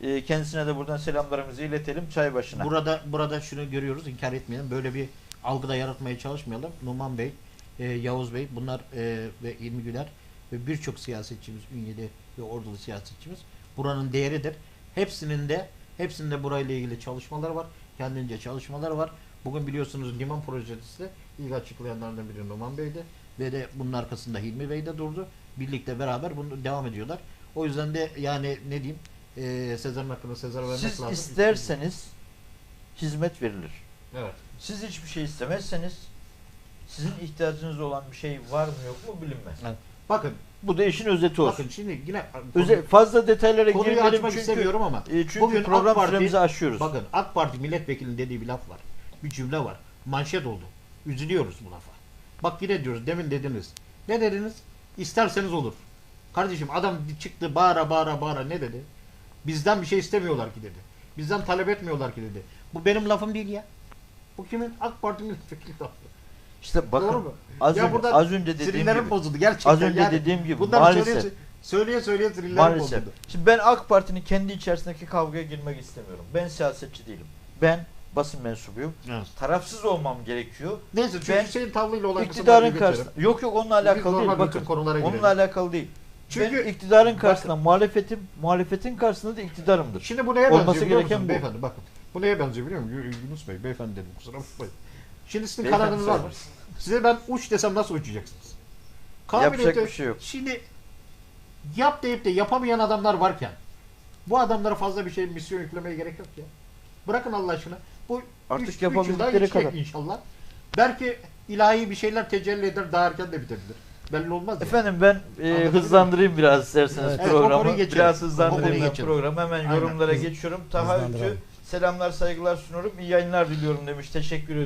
E, kendisine de buradan selamlarımızı iletelim çay başına. Burada burada şunu görüyoruz, inkar etmeyelim. Böyle bir algıda yaratmaya çalışmayalım. Numan Bey, e, Yavuz Bey, bunlar e, ve İlmi Güler ve birçok siyasetçimiz, Ünyeli ve Ordulu siyasetçimiz buranın değeridir. Hepsinin de hepsinde burayla ilgili çalışmalar var. Kendince çalışmalar var. Bugün biliyorsunuz liman projesi de ilk açıklayanlardan biri Numan Bey'di. Ve de bunun arkasında Hilmi Bey de durdu. Birlikte beraber bunu devam ediyorlar. O yüzden de yani ne diyeyim e, Sezar'ın hakkını Sezar'a vermek Siz lazım. isterseniz hizmet verilir. Evet. Siz hiçbir şey istemezseniz sizin ihtiyacınız olan bir şey var mı yok mu bilinmez. Bakın Bu da işin özeti olsun. Bakın şimdi yine Öze, fazla detaylara konuyu girmeyelim açmak çünkü, istemiyorum ama e, çünkü bugün AK program Parti- süremizi aşıyoruz. bakın AK Parti milletvekilinin dediği bir laf var. Bir cümle var. Manşet oldu. Üzülüyoruz bu lafa. Bak yine diyoruz demin dediniz. Ne dediniz? İsterseniz olur. Kardeşim adam çıktı bağıra bağıra bağıra ne dedi? Bizden bir şey istemiyorlar ki dedi. Bizden talep etmiyorlar ki dedi. Bu benim lafım değil ya. Bu kimin? AK Parti milletvekili lafı. İşte bakın Doğru mu? az, Ya önce, az önce dediğim gibi. bozuldu gerçekten. Az önce yani dediğim gibi bunları maalesef. söyleye söyleye, söyleye sinirlerim Maalesef. bozuldu. Şimdi ben AK Parti'nin kendi içerisindeki kavgaya girmek istemiyorum. Ben siyasetçi değilim. Ben basın mensubuyum. Evet. Tarafsız olmam gerekiyor. Neyse çünkü Ben Hüseyin Tavlı'yla olan İktidarın karşısında. Yok yok onunla Biz alakalı değil. Bakın. Onunla girelim. alakalı değil. Çünkü ben iktidarın karşısında muhalefetim, muhalefetin karşısında da iktidarımdır. Şimdi bu neye Olması benziyor biliyor gereken bu. beyefendi? Bakın. Bu neye benziyor biliyor musun? Yu- Yunus Bey, beyefendi dedim kusura bakmayın. Şimdi sizin Beyefendi kanadınız var. Size ben uç desem nasıl uçacaksınız? Yapacak Kabiliyeti- bir şey yok. Şimdi yap deyip de yapamayan adamlar varken bu adamlara fazla bir şey misyon yüklemeye gerek yok ya. Bırakın Allah aşkına. Bu Artık üç- üç yılda kadar. inşallah. Belki ilahi bir şeyler tecelli eder daha erken de bitebilir. Belli olmaz ya. Efendim ben e, Anlatabiliyor hızlandırayım biraz isterseniz Evet, programı. biraz hızlandırayım ben programı. Hemen Aynen. yorumlara Hız- geçiyorum. Taha Ütü selamlar saygılar sunuyorum. İyi yayınlar diliyorum demiş. Teşekkür ediyorum.